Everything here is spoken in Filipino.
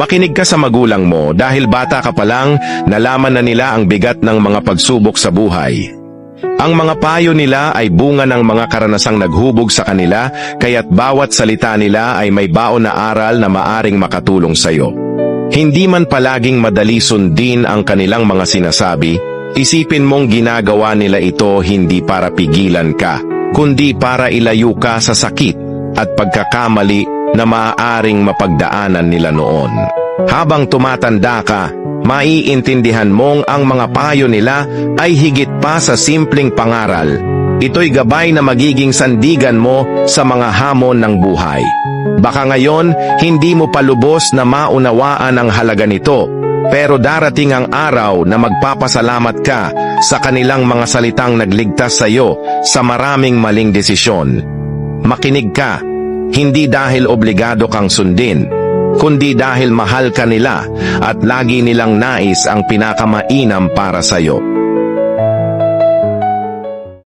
Makinig ka sa magulang mo dahil bata ka pa lang, nalaman na nila ang bigat ng mga pagsubok sa buhay. Ang mga payo nila ay bunga ng mga karanasang naghubog sa kanila, kaya't bawat salita nila ay may baon na aral na maaring makatulong sa iyo. Hindi man palaging madali sundin ang kanilang mga sinasabi, isipin mong ginagawa nila ito hindi para pigilan ka, kundi para ilayo ka sa sakit at pagkakamali na maaaring mapagdaanan nila noon. Habang tumatanda ka, maiintindihan mong ang mga payo nila ay higit pa sa simpleng pangaral. Ito'y gabay na magiging sandigan mo sa mga hamon ng buhay. Baka ngayon, hindi mo palubos na maunawaan ang halaga nito, pero darating ang araw na magpapasalamat ka sa kanilang mga salitang nagligtas sa iyo sa maraming maling desisyon. Makinig ka, hindi dahil obligado kang sundin, kundi dahil mahal ka nila at lagi nilang nais ang pinakamainam para sa iyo.